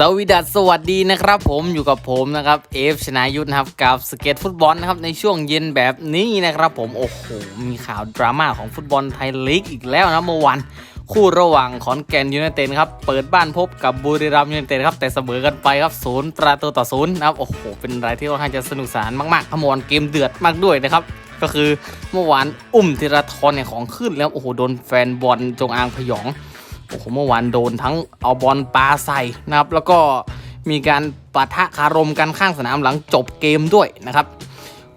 สวีดัสสวัสดีนะครับผมอยู่กับผมนะครับเอฟชนายุทธนะครับกับสเก็ตฟุตบอลนะครับในช่วงเย็นแบบนี้นะครับผมโอ้โหมีข่าวดราม่าของฟุตบอลไทยลีกอีกแล้วนะเมื่อวันคู่ระหว่างขอนแก่นยูไนเต็ดครับเปิดบ้านพบกับบุรีรัมย์ยูไนเต็ดครับแต่เสมอกันไปครับศูนย์ประตูต่อศูนย์นะครับโอ้โหเป็นอะไรที่ค่อนข้างจะสนุกสนานมากๆขมวนเกมเดือดมากด้วยนะครับก็คือเมื่อวานอุ้มธีรทรเนี่ยของขึ้นแล้วโอ้โหโดนแฟนบอลจงอางพยอง โอ้โหเมื่อวานโดนทั้งเอาบอลปาใส่นะครับ แล้วก็มีการปะทะคารมกันข้างสนามหลังจบเกมด้วยนะครับ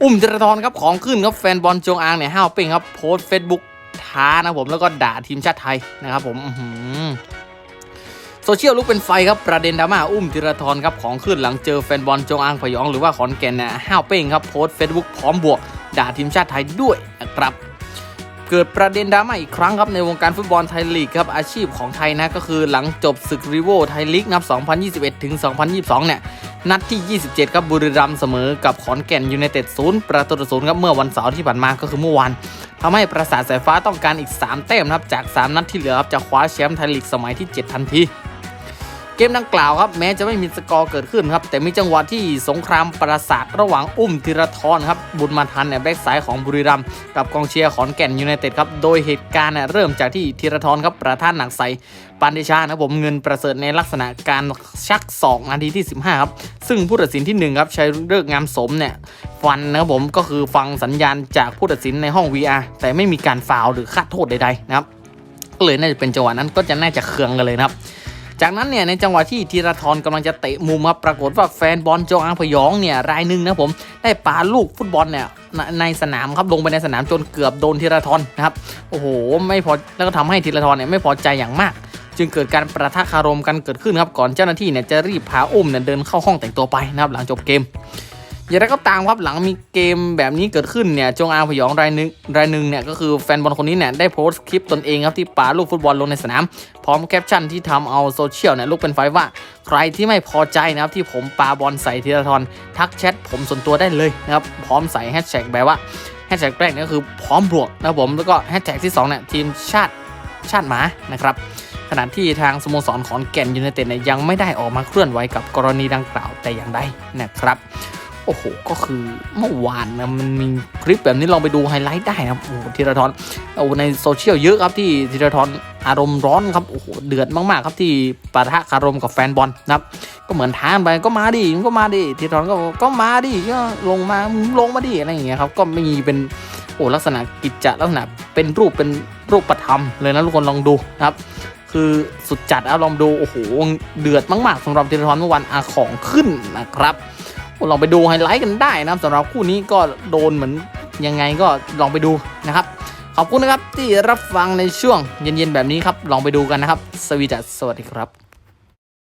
อุ้มธีรทรครับของขึ้นครับแฟนบอลจงอางเนี่ยห้าวเป้งครับโพสเฟซบุ๊กท้านะผมแล้วก็ด่าทีมชาติไทยนะครับผมโซเชียลลุกเป็นไฟครับประเด็นดราม่าอุ้มธีรทรครับของขึ้นหลังเจอแฟนบอลจงอางพยองหรือว่าขอนแก่นเนี่ยห้าวเป้งครับโพสเฟซบุ๊กพร้อมบวกด่าทีมชาติไทยด้วยนะครับ เกิดประเด็นดราม่าอีกครั้งครับในวงการฟุตบอลไทยลีกครับอาชีพของไทยนะก็คือหลังจบศึกรีโวไทยลีกนับ 2021 ถึง 2022 เนี่ย นัดที่ 27 ครับบุรีรัมย์เสมอกับขอนแก่นยูไนเต็ดศูนย์ประตูต่อศูนย์ครับเมื่อวันเสาร์ที่ผ่านมาก็คือเมื่อวานทำให้ประสาทสายฟ้าต้องการอีก 3 แต้มครับจาก 3 นัดที่เหลือครับจะคว้าแชมป์ไทยลีกสมัยที่ 7 ทันที กมดังกล่าวครับแม้จะไม่มีสกอร์เกิดขึ้นครับแต่มีจังหวะที่สงครามประสาทระหว่างอุ้มธีรทรครับบุญมาทันเนี่ยแบ็กซ้ายของบุรีรัมย์กับกองเชียร์ขอนแก่นยูไนเต็ดครับโดยเหตุการณ์เนี่ยเริ่มจากที่ธีรทรครับประท่านหนักใสปานเดชานะผมเงินประเสริฐในลักษณะการชักศอกนาทีที่ 15 ครับ ซึ่งผู้ตัดสินที่ 1 ครับใช้เลิกงามสมเนี่ยฟันนะครับผมก็คือฟังสัญญาณจากผู้ตัดสินในห้อง VR แต่ไม่มีการฟาวหรือคาดโทษใดๆนะครับก็เลยน่าจะเป็นจังหวะนั้นก็จะน่าจะเคืองกันเลยนะครับ จากนั้นเนี่ยในจังหวะที่ธีรทรกำลังจะเตะมุมครับปรากฏว่าแฟนบอลจงอางพยองเนี่ยรายหนึ่งนะผมได้ปาลูกฟุตบอลเนี่ยในในสนามครับลงไปในสนามจนเกือบโดนธีรทรนะครับโอ้โหไม่พอแล้วก็ทำให้ธีรทรเนี่ยไม่พอใจอย่างมาก จึงเกิดการประทะคารมกันเกิดขึ้นครับก่อนเจ้าหน้าที่เนี่ยจะรีบพาอุ้มเนี่ยเดินเข้าห้องแต่งตัวไปนะครับหลังจบเกม อย่างไรก็ตามครับหลังมีเกมแบบนี้เกิดขึ้นเนี่ยจงอางพยองรายหนึงรายหนึ่งเนี่ยก็คือแฟนบอลคนนี้เนี่ยได้โพสต์คลิปตนเองครับที่ปาลูกฟุตบอลลงในสนาม พร้อมแคปชั่นที่ทำเอาโซเชียลเนี่ยลุกเป็นไฟว่า ใครที่ไม่พอใจนะครับที่ผมปาบอลใส่ธีรทรทักแชทผมส่วนตัวได้เลยนะครับพร้อมใส่แฮชแท็กแบบว่าแฮชแท็กแรกเนี่ยก็คือพร้อมบวกนะผมแล้วก็แฮชแท็กที่สองเนี่ยทีมชาติชาติหมานะครับขณะที่ทางสโมสรขอนแก่นยูไนเต็ดเนี่ยยังไม่ได้ออกมาเคลื่อนไหวกับกรณีดังกล่าวแต่อย่างใดนะครับ โอ้โห ก็คือเมื่อวานนะมันมีคลิปแบบนี้ลองไปดูไฮไลท์ได้นะโอ้โหธีรทรเอาในโซเชียลเยอะครับที่ธีรทรอารมณ์ร้อนครับโอ้โหเดือดมากๆ ครับที่ปะทะคารมกับแฟนบอลนะครับก็เหมือนท้าไปก็มาดิมึงก็มาดิธีรทรก็ก็มาดิก็ลงมาลงมาดิอะไรอย่างเงี้ยครับก็มีเป็นโอ้ลักษณะกิจจะลักษณะเป็นรูปเป็นรูปธรรมเลยนะทุกคนลองดูนะครับคือสุดจัดเอาลองดูโอ้โหเดือดมากๆสำหรับธีรทรเมื่อวันอาของขึ้นนะครับ ลองไปดูไฮไลท์กันได้นะครับสำหรับคู่นี้ก็โดนเหมือนยังไงก็ลองไปดูนะครับ ขอบคุณนะครับที่รับฟังในช่วงเย็นๆแบบนี้ครับ ลองไปดูกันนะครับ สวีดัสสวัสดีครับ